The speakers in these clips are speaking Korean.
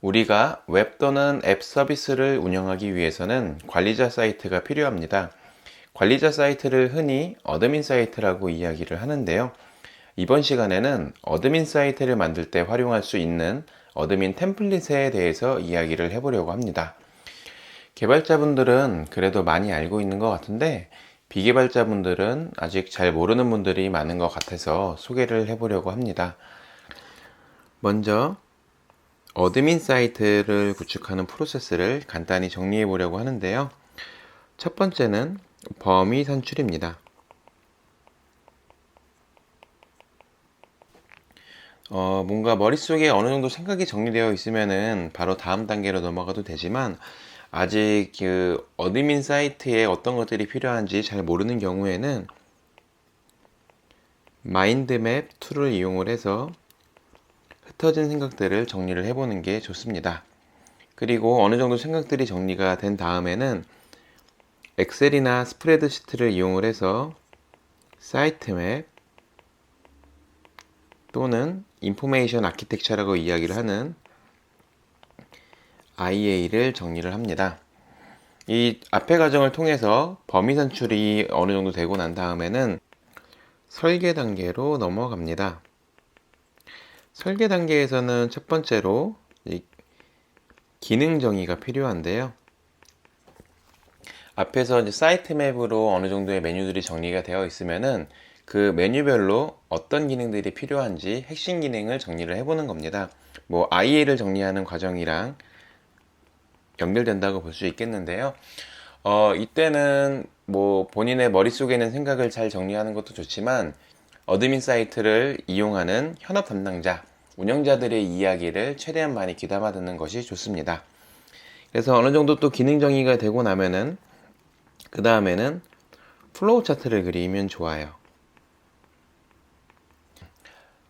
우리가 웹 또는 앱 서비스를 운영하기 위해서는 관리자 사이트가 필요합니다. 관리자 사이트를 흔히 어드민 사이트라고 이야기를 하는데요. 이번 시간에는 어드민 사이트를 만들 때 활용할 수 있는 어드민 템플릿에 대해서 이야기를 해보려고 합니다. 개발자분들은 그래도 많이 알고 있는 것 같은데 비개발자분들은 아직 잘 모르는 분들이 많은 것 같아서 소개를 해보려고 합니다. 먼저 어드민 사이트를 구축하는 프로세스를 간단히 정리해 보려고 하는데요. 첫 번째는 범위 산출입니다. 어, 뭔가 머릿속에 어느 정도 생각이 정리되어 있으면은 바로 다음 단계로 넘어가도 되지만 아직 그 어드민 사이트에 어떤 것들이 필요한지 잘 모르는 경우에는 마인드맵 툴을 이용을 해서 흩어진 생각들을 정리를 해보는 게 좋습니다. 그리고 어느 정도 생각들이 정리가 된 다음에는 엑셀이나 스프레드시트를 이용을 해서 사이트맵 또는 인포메이션 아키텍처라고 이야기를 하는 IA를 정리를 합니다. 이 앞의 과정을 통해서 범위 산출이 어느 정도 되고 난 다음에는 설계 단계로 넘어갑니다. 설계 단계에서는 첫 번째로 기능 정의가 필요한데요. 앞에서 이제 사이트 맵으로 어느 정도의 메뉴들이 정리가 되어 있으면은 그 메뉴별로 어떤 기능들이 필요한지 핵심 기능을 정리를 해보는 겁니다. 뭐 IA를 정리하는 과정이랑 연결된다고 볼 수 있겠는데요. 어, 이때는 뭐 본인의 머릿속에 있는 생각을 잘 정리하는 것도 좋지만 어드민 사이트를 이용하는 현업 담당자, 운영자들의 이야기를 최대한 많이 귀담아 듣는 것이 좋습니다. 그래서 어느 정도 또 기능 정의가 되고 나면은 그 다음에는 플로우 차트를 그리면 좋아요.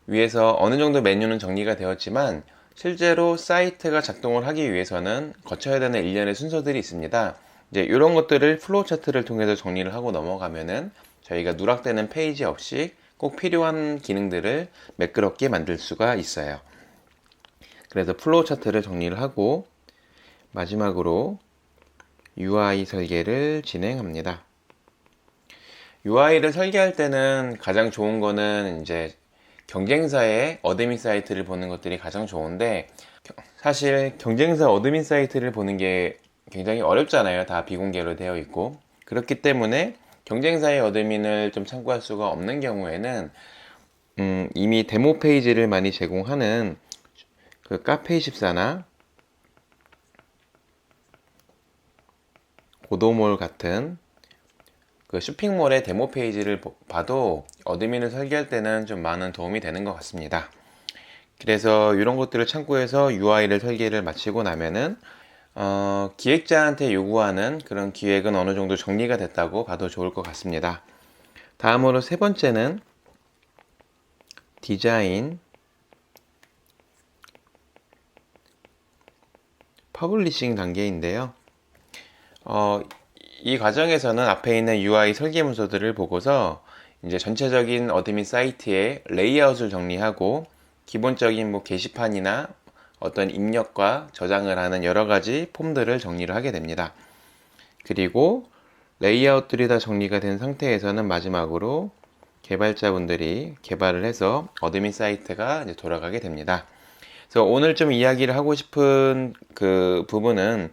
위에서 어느 정도 메뉴는 정리가 되었지만 실제로 사이트가 작동을 하기 위해서는 거쳐야 되는 일련의 순서들이 있습니다. 이제 이런 것들을 플로우 차트를 통해서 정리를 하고 넘어가면은 저희가 누락되는 페이지 없이 꼭 필요한 기능들을 매끄럽게 만들 수가 있어요. 그래서 플로우 차트를 정리를 하고 마지막으로 UI 설계를 진행합니다. UI를 설계할 때는 가장 좋은 거는 이제 경쟁사의 어드민 사이트를 보는 것들이 가장 좋은데 사실 경쟁사 어드민 사이트를 보는 게 굉장히 어렵잖아요. 다 비공개로 되어 있고 그렇기 때문에 경쟁사의 어드민을 좀 참고할 수가 없는 경우에는 음, 이미 데모 페이지를 많이 제공하는 그 카페24나 고도몰 같은 그 쇼핑몰의 데모 페이지를 봐도 어드민을 설계할 때는 좀 많은 도움이 되는 것 같습니다. 그래서 이런 것들을 참고해서 UI를 설계를 마치고 나면은 어, 기획자한테 요구하는 그런 기획은 어느 정도 정리가 됐다고 봐도 좋을 것 같습니다. 다음으로 세 번째는 디자인, 퍼블리싱 단계인데요. 어, 이 과정에서는 앞에 있는 UI 설계 문서들을 보고서 이제 전체적인 어드민 사이트의 레이아웃을 정리하고 기본적인 뭐 게시판이나 어떤 입력과 저장을 하는 여러 가지 폼들을 정리를 하게 됩니다. 그리고 레이아웃들이 다 정리가 된 상태에서는 마지막으로 개발자분들이 개발을 해서 어드민 사이트가 이제 돌아가게 됩니다. 그래서 오늘 좀 이야기를 하고 싶은 그 부분은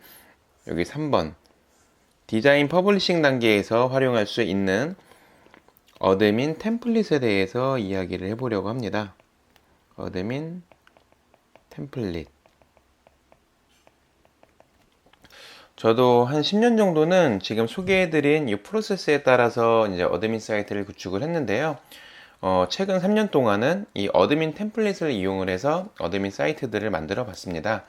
여기 3번 디자인 퍼블리싱 단계에서 활용할 수 있는 어드민 템플릿에 대해서 이야기를 해보려고 합니다. 어드민 템플릿. 저도 한 10년 정도는 지금 소개해드린 이 프로세스에 따라서 이제 어드민 사이트를 구축을 했는데요. 어, 최근 3년 동안은 이 어드민 템플릿을 이용을 해서 어드민 사이트들을 만들어 봤습니다.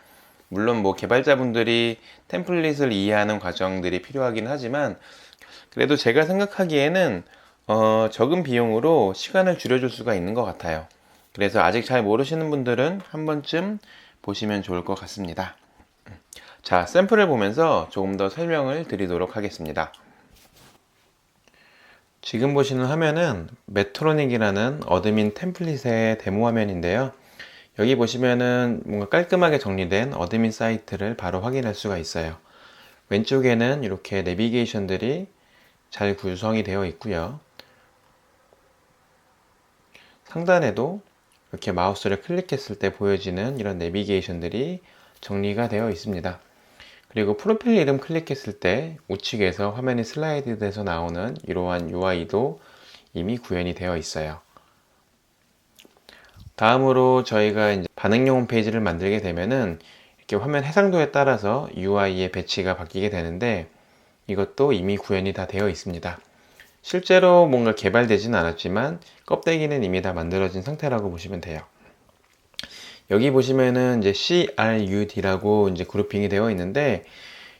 물론 뭐 개발자분들이 템플릿을 이해하는 과정들이 필요하긴 하지만 그래도 제가 생각하기에는 어, 적은 비용으로 시간을 줄여줄 수가 있는 것 같아요. 그래서 아직 잘 모르시는 분들은 한 번쯤 보시면 좋을 것 같습니다. 자, 샘플을 보면서 조금 더 설명을 드리도록 하겠습니다. 지금 보시는 화면은 메트로닉이라는 어드민 템플릿의 데모 화면인데요. 여기 보시면은 뭔가 깔끔하게 정리된 어드민 사이트를 바로 확인할 수가 있어요. 왼쪽에는 이렇게 내비게이션들이 잘 구성이 되어 있고요. 상단에도 이렇게 마우스를 클릭했을 때 보여지는 이런 내비게이션들이 정리가 되어 있습니다. 그리고 프로필 이름 클릭했을 때 우측에서 화면이 슬라이드 돼서 나오는 이러한 UI도 이미 구현이 되어 있어요. 다음으로 저희가 이제 반응용 홈페이지를 만들게 되면은 이렇게 화면 해상도에 따라서 UI의 배치가 바뀌게 되는데 이것도 이미 구현이 다 되어 있습니다. 실제로 뭔가 개발되진 않았지만 껍데기는 이미 다 만들어진 상태라고 보시면 돼요. 여기 보시면은 이제 CRUD라고 이제 그룹핑이 되어 있는데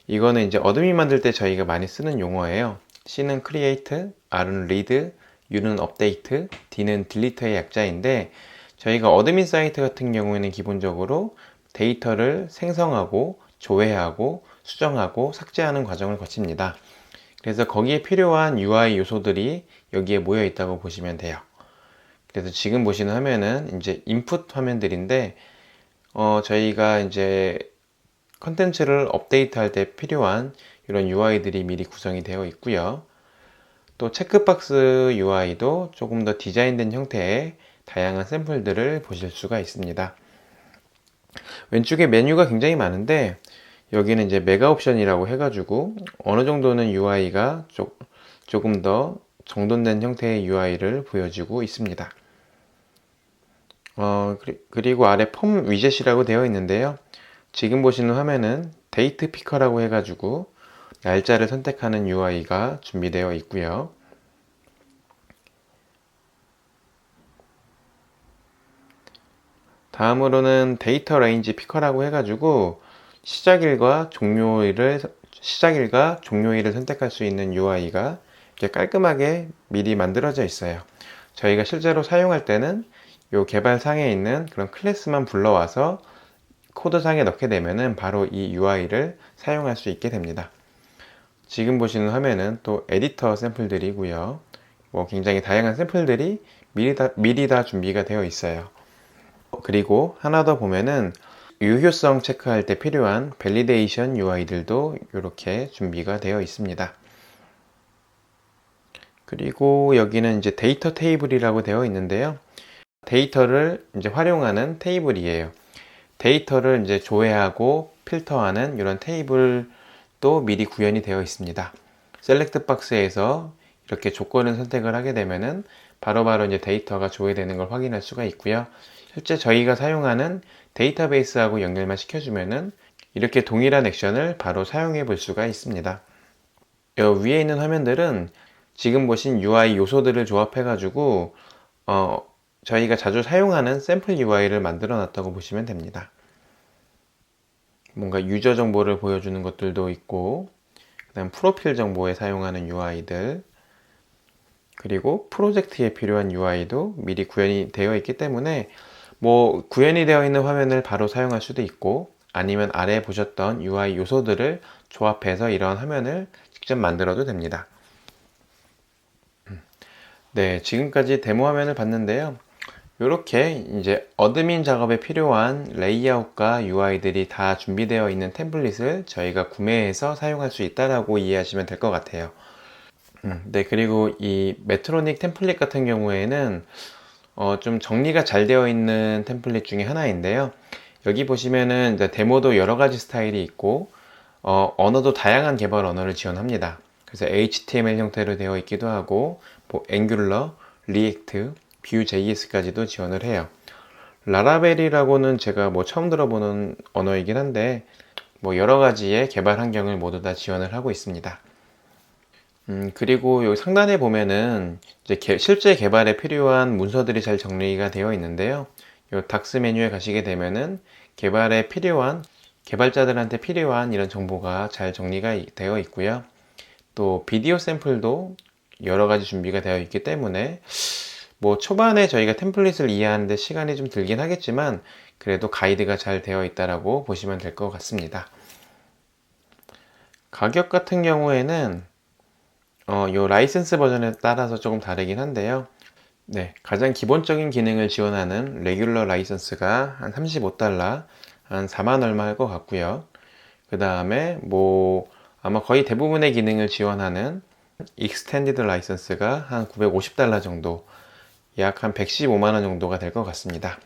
이거는 이제 어드민 만들 때 저희가 많이 쓰는 용어예요. C는 create, R은 read, U는 update, D는 delete의 약자인데 저희가 어드민 사이트 같은 경우에는 기본적으로 데이터를 생성하고 조회하고 수정하고 삭제하는 과정을 거칩니다. 그래서 거기에 필요한 UI 요소들이 여기에 모여 있다고 보시면 돼요. 그래서 지금 보시는 화면은 이제 인풋 화면들인데 어, 저희가 이제 컨텐츠를 업데이트할 때 필요한 이런 UI들이 미리 구성이 되어 있고요. 또 체크박스 UI도 조금 더 디자인된 형태의 다양한 샘플들을 보실 수가 있습니다. 왼쪽에 메뉴가 굉장히 많은데 여기는 이제 메가 옵션이라고 해가지고 어느 정도는 UI가 조, 조금 더 정돈된 형태의 UI를 보여주고 있습니다. 어, 그리고 아래 폼 위젯이라고 되어 있는데요. 지금 보시는 화면은 데이트 피커라고 해가지고 날짜를 선택하는 UI가 준비되어 있고요. 다음으로는 데이터 레인지 피커라고 해가지고 시작일과 종료일을 시작일과 종료일을 선택할 수 있는 UI가 이렇게 깔끔하게 미리 만들어져 있어요. 저희가 실제로 사용할 때는 이 개발상에 있는 그런 클래스만 불러와서 코드상에 넣게 되면은 바로 이 UI를 사용할 수 있게 됩니다. 지금 보시는 화면은 또 에디터 샘플들이고요. 뭐 굉장히 다양한 샘플들이 미리 다, 미리 다 준비가 되어 있어요. 그리고 하나 더 보면은 유효성 체크할 때 필요한 밸리데이션 UI들도 이렇게 준비가 되어 있습니다. 그리고 여기는 이제 데이터 테이블이라고 되어 있는데요. 데이터를 이제 활용하는 테이블이에요. 데이터를 이제 조회하고 필터하는 이런 테이블도 미리 구현이 되어 있습니다. 셀렉트 박스에서 이렇게 조건을 선택을 하게 되면은 바로바로 이제 데이터가 조회되는 걸 확인할 수가 있고요. 실제 저희가 사용하는 데이터베이스하고 연결만 시켜주면은 이렇게 동일한 액션을 바로 사용해 볼 수가 있습니다. 위에 있는 화면들은 지금 보신 UI 요소들을 조합해 가지고 어, 저희가 자주 사용하는 샘플 UI를 만들어 놨다고 보시면 됩니다. 뭔가 유저 정보를 보여주는 것들도 있고 그 다음 프로필 정보에 사용하는 UI들 그리고 프로젝트에 필요한 UI도 미리 구현이 되어 있기 때문에 뭐 구현이 되어 있는 화면을 바로 사용할 수도 있고 아니면 아래 보셨던 UI 요소들을 조합해서 이런 화면을 직접 만들어도 됩니다. 음. 네, 지금까지 데모 화면을 봤는데요. 이렇게 이제 어드민 작업에 필요한 레이아웃과 UI들이 다 준비되어 있는 템플릿을 저희가 구매해서 사용할 수 있다라고 이해하시면 될 것 같아요. 음, 네, 그리고 이 메트로닉 템플릿 같은 경우에는 어, 좀 정리가 잘 되어 있는 템플릿 중에 하나인데요. 여기 보시면은 데모도 여러 가지 스타일이 있고 어, 언어도 다양한 개발 언어를 지원합니다. 그래서 HTML 형태로 되어 있기도 하고 뭐 앵귤러, 리액트, Vue.js까지도 지원을 해요. 라라벨이라고는 제가 뭐 처음 들어보는 언어이긴 한데 뭐 여러 가지의 개발 환경을 모두 다 지원을 하고 있습니다. 음, 그리고 여기 상단에 보면은 이제 개, 실제 개발에 필요한 문서들이 잘 정리가 되어 있는데요. 이 닥스 메뉴에 가시게 되면은 개발에 필요한 개발자들한테 필요한 이런 정보가 잘 정리가 되어 있고요. 또 비디오 샘플도 여러 가지 준비가 되어 있기 때문에 뭐 초반에 저희가 템플릿을 이해하는데 시간이 좀 들긴 하겠지만 그래도 가이드가 잘 되어 있다라고 보시면 될 것 같습니다. 가격 같은 경우에는 어, 요 라이센스 버전에 따라서 조금 다르긴 한데요. 네, 가장 기본적인 기능을 지원하는 레귤러 라이선스가 한 35달러, 한 4만 얼마 할 것 같고요. 그 다음에 뭐 아마 거의 대부분의 기능을 지원하는 익스텐디드 라이선스가 한 950달러 정도, 약 한 115만 원 정도가 될 것 같습니다.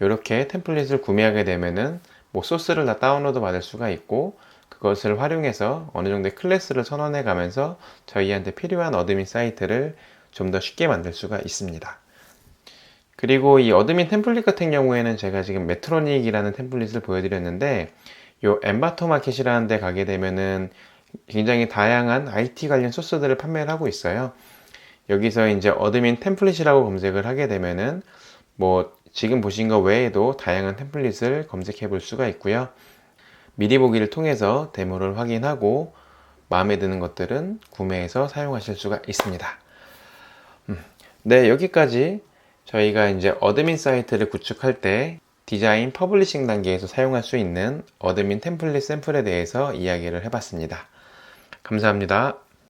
이렇게 템플릿을 구매하게 되면은 뭐 소스를 다 다운로드 받을 수가 있고 그것을 활용해서 어느 정도의 클래스를 선언해 가면서 저희한테 필요한 어드민 사이트를 좀 더 쉽게 만들 수가 있습니다. 그리고 이 어드민 템플릿 같은 경우에는 제가 지금 메트로닉이라는 템플릿을 보여드렸는데 요 엠바토 마켓이라는 데 가게 되면은 굉장히 다양한 IT 관련 소스들을 판매를 하고 있어요. 여기서 이제 어드민 템플릿이라고 검색을 하게 되면은 뭐 지금 보신 것 외에도 다양한 템플릿을 검색해 볼 수가 있고요. 미리 보기를 통해서 데모를 확인하고 마음에 드는 것들은 구매해서 사용하실 수가 있습니다. 음, 네, 여기까지 저희가 이제 어드민 사이트를 구축할 때 디자인 퍼블리싱 단계에서 사용할 수 있는 어드민 템플릿 샘플에 대해서 이야기를 해봤습니다. 감사합니다.